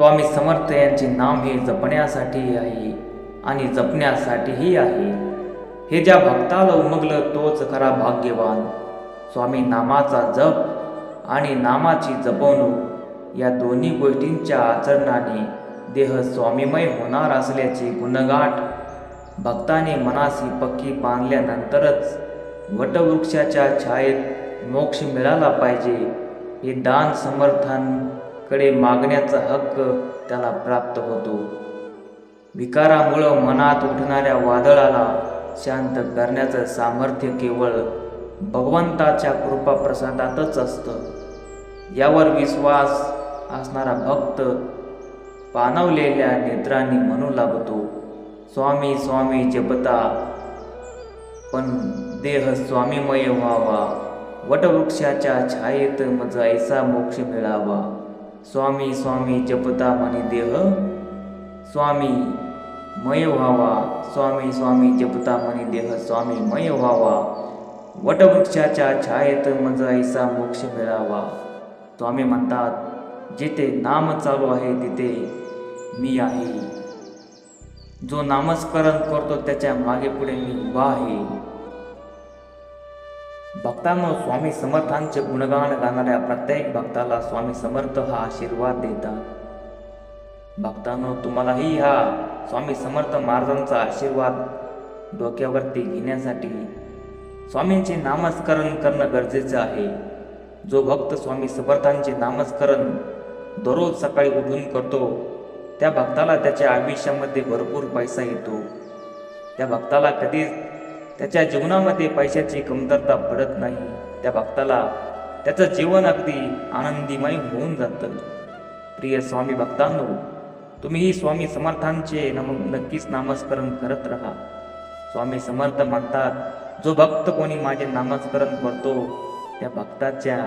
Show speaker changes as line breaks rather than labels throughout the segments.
स्वामी समर्थ यांचे नाम हे जपण्यासाठी आहे आणि जपण्यासाठीही आहे. हे ज्या भक्ताला उमगलं तोच खरा भाग्यवान. स्वामी नामाचा जप आणि नामाची जपवणूक या दोन्ही गोष्टींच्या आचरणाने देह स्वामीमय होणार असल्याचे गुणगाठ भक्ताने मनासी पक्की बांधल्यानंतरच वटवृक्षाच्या छायेत मोक्ष मिळाला पाहिजे हे दान समर्थन कडे मागण्याचा हक्क त्याला प्राप्त होतो. विकारामुळं मनात उठणाऱ्या वादळाला शांत करण्याचं सामर्थ्य केवळ भगवंताच्या कृपा प्रसादातच असतं. यावर विश्वास असणारा भक्त पाणवलेल्या नेत्रांनी म्हणू लागतो स्वामी स्वामी जपता पण देह स्वामीमय व्हावा. वटवृक्षाच्या छायेत मज ऐसा मोक्ष मिळावा. स्वामी स्वामी जपता म्हणे देह. स्वामी मय व्हावा. स्वामी स्वामी जपता म्हणे देह. स्वामी मय व्हावा. वटवृक्षाच्या छायेत मजाईचा मोक्ष मिळावा. स्वामी म्हणतात जिथे नाम चालू आहे तिथे मी आहे. जो नामस्मरण करतो त्याच्यामागे पुढे मी उभा आहे. भक्तांनो स्वामी समर्थांचे गुणगान गाणाऱ्या प्रत्येक भक्ताला स्वामी समर्थ हा आशीर्वाद देतात. भक्तांनो तुम्हालाही हा स्वामी समर्थ महाराजांचा आशीर्वाद डोक्यावरती घेण्यासाठी स्वामींचे नामस्मरण करणं गरजेचं आहे. जो भक्त स्वामी समर्थांचे नामस्मरण दररोज सकाळी उठून करतो त्या भक्ताला त्याच्या आयुष्यामध्ये भरपूर पैसा येतो. त्या भक्ताला कधीच त्याच्या जीवनामध्ये पैशाची कमतरता पडत नाही. त्या भक्ताला त्याचं जीवन अगदी आनंदीमय होऊन जातं. प्रिय स्वामी भक्तांनो तुम्हीही स्वामी समर्थांचे नम नक्कीच नामस्मरण करत राहा. स्वामी समर्थ म्हणतात जो भक्त कोणी माझे नामस्मरण करतो त्या भक्ताच्या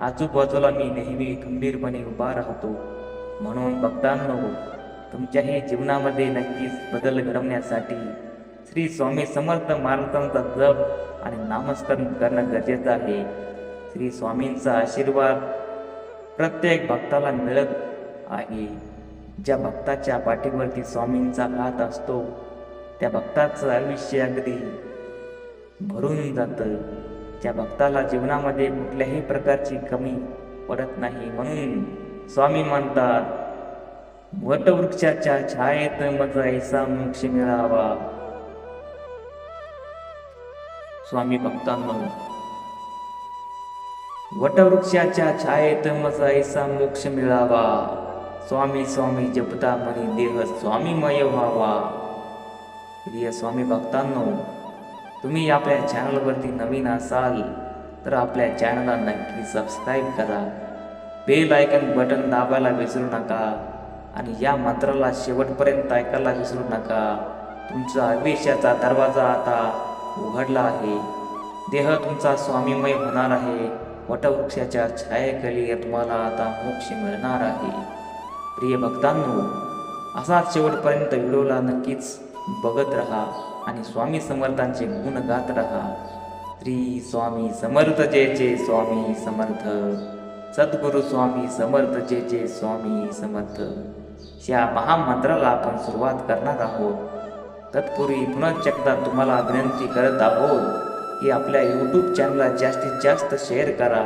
आजूबाजूला मी नेहमी गंभीरपणे उभा राहतो. म्हणून भक्तांनो तुमच्याही जीवनामध्ये नक्कीच बदल घडवण्यासाठी श्री स्वामी समर्थ महाराजांचा जप आणि नामस्मरण करणं गरजेचं आहे. श्री स्वामींचा आशीर्वाद प्रत्येक भक्ताला मिळत आहे. ज्या भक्ताच्या पाठीवरती स्वामींचा हात असतो त्या भक्ताचं आयुष्य अगदी भरून जातं. त्या भक्ताला जीवनामध्ये कुठल्याही प्रकारची कमी पडत नाही म्हणून स्वामी म्हणतात वटवृक्षाच्या छायेत मज ऐसा मोक्ष मिळावा. स्वामी भक्तांनो. वटवृक्षाच्या छायेत मज मोक्ष मिळावा. स्वामी स्वामी जपता म्हणे देह स्वामीमय व्हावा. प्रिय स्वामी भक्तांनो तुम्ही आपल्या चॅनलवरती नवीन असाल तर आपल्या चॅनलला नक्की सबस्क्राईब करा. बेल आयकन बटन दाबायला विसरू नका आणि या मंत्राला शेवटपर्यंत ऐकायला विसरू नका. तुमचा आयुष्याचा दरवाजा आता उघडला आहे. देह तुमचा स्वामीमय होणार आहे. वटवृक्षाच्या छायेखाली तुम्हाला आता मोक्ष मिळणार आहे. प्रिय भक्तांनो असाच शेवटपर्यंत व्हिडिओला नक्कीच बघत रहा आणि स्वामी समर्थांचे गुण गात राहा. श्री स्वामी समर्थ जय जय स्वामी समर्थ. सद्गुरु स्वामी समर्थ जय जय स्वामी समर्थ. या महामंत्राला आपण सुरुवात करणार आहोत. तत्पूर्वी पुन्हा एकदा तुम्हाला विनंती करत आहोत की आपल्या यूट्यूब चॅनलला जास्तीत जास्त शेअर करा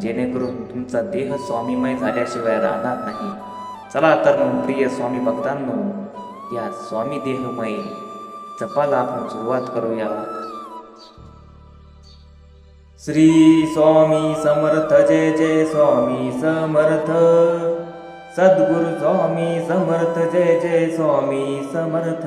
जेणेकरून तुमचा देह स्वामीमय झाल्याशिवाय राहणार नाही. चला तर मग प्रिय स्वामी भक्तांनो या स्वामी देहमय जपाला आपण सुरुवात करूया. श्री स्वामी समर्थ जय जय स्वामी समर्थ. सद्गुरु स्वामी समर्थ जय जय स्वामी समर्थ.